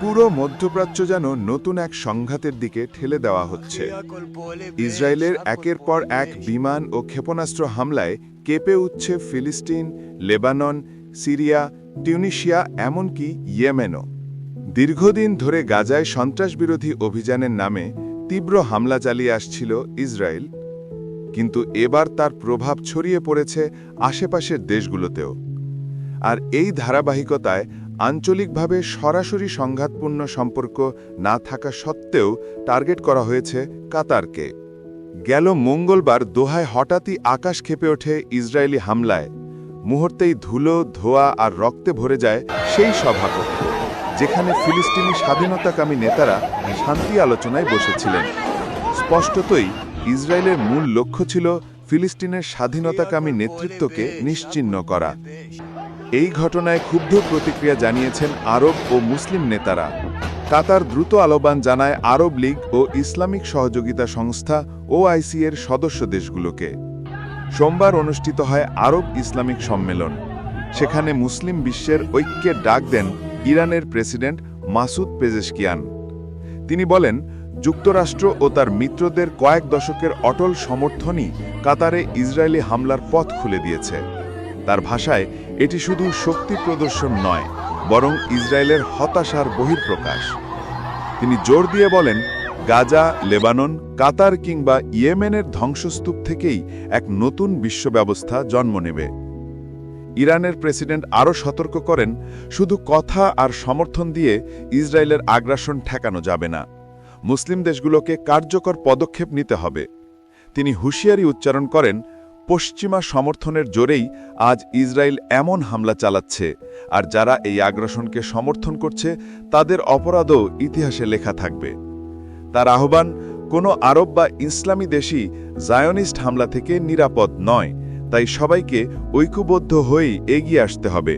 পুরো মধ্যপ্রাচ্য যেন নতুন এক সংঘাতের দিকে ঠেলে দেওয়া হচ্ছে। ইসরায়েলের একের পর এক বিমান ও ক্ষেপণাস্ত্র হামলায় কেঁপে উঠছে ফিলিস্তিন, লেবানন, সিরিয়া, টিউনিশিয়া, এমনকি ইয়েমেনও। দীর্ঘদিন ধরে গাজায় সন্ত্রাসবিরোধী অভিযানের নামে তীব্র হামলা চালিয়ে আসছিল ইসরায়েল। কিন্তু এবার তার প্রভাব ছড়িয়ে পড়েছে আশেপাশের দেশগুলোতেও। আর এই ধারাবাহিকতায় আঞ্চলিকভাবে সরাসরি সংঘাতপূর্ণ সম্পর্ক না থাকা সত্ত্বেও টার্গেট করা হয়েছে কাতারকে। গেল মঙ্গলবার দোহায় হঠাৎই আকাশ খেপে ওঠে ইসরায়েলি হামলায়। মুহূর্তেই ধুলো, ধোয়া আর রক্তে ভরে যায় সেই সভাকক্ষ, যেখানে ফিলিস্তিনি স্বাধীনতাকামী নেতারা শান্তি আলোচনায় বসেছিলেন। স্পষ্টতই ইসরায়েলের মূল লক্ষ্য ছিল ফিলিস্তিনের স্বাধীনতাকামী নেতৃত্বকে নিশ্চিহ্ন করা। এই ঘটনায় ক্ষুব্ধ প্রতিক্রিয়া জানিয়েছেন আরব ও মুসলিম নেতারা। কাতার দ্রুত আহ্বান জানায় আরব লীগ ও ইসলামিক সহযোগিতা সংস্থা ওআইসি এর সদস্য দেশগুলোকে। সোমবার অনুষ্ঠিত হয় আরব ইসলামিক সম্মেলন। সেখানে মুসলিম বিশ্বের ঐক্যের ডাক দেন ইরানের প্রেসিডেন্ট মাসুদ পেজেশকিয়ান। তিনি বলেন যুক্তরাষ্ট্র ও তার মিত্রদের কয়েক দশকের অটল সমর্থনই কাতারে ইসরায়েলি হামলার পথ খুলে দিয়েছে। তার ভাষায়, এটি শুধু শক্তি প্রদর্শন নয়, বরং ইসরায়েলের হতাশার বহির্প্রকাশ তিনি জোর দিয়ে বলেন, গাজা, লেবানন, কাতার কিংবা ইয়েমেনের ধ্বংসস্তূপ থেকেই এক নতুন বিশ্ব ব্যবস্থা জন্ম নেবে। ইরানের প্রেসিডেন্ট আরও সতর্ক করেন, শুধু কথা আর সমর্থন দিয়ে ইসরায়েলের আগ্রাসন ঠেকানো যাবে না। মুসলিম দেশগুলোকে কার্যকর পদক্ষেপ নিতে হবে। তিনি হুঁশিয়ারি উচ্চারণ করেন, পশ্চিমা সমর্থনের জোরেই আজ ইসরায়েল এমন হামলা চালাচ্ছে, আর যারা এই আগ্রাসনকে সমর্থন করছে, তাদের অপরাধও ইতিহাসে লেখা থাকবে। তার আহ্বান, কোনো আরব বা ইসলামী দেশই জায়নিস্ট হামলা থেকে নিরাপদ নয়, তাই সবাইকে ঐক্যবদ্ধ হয়েই এগিয়ে আসতে হবে।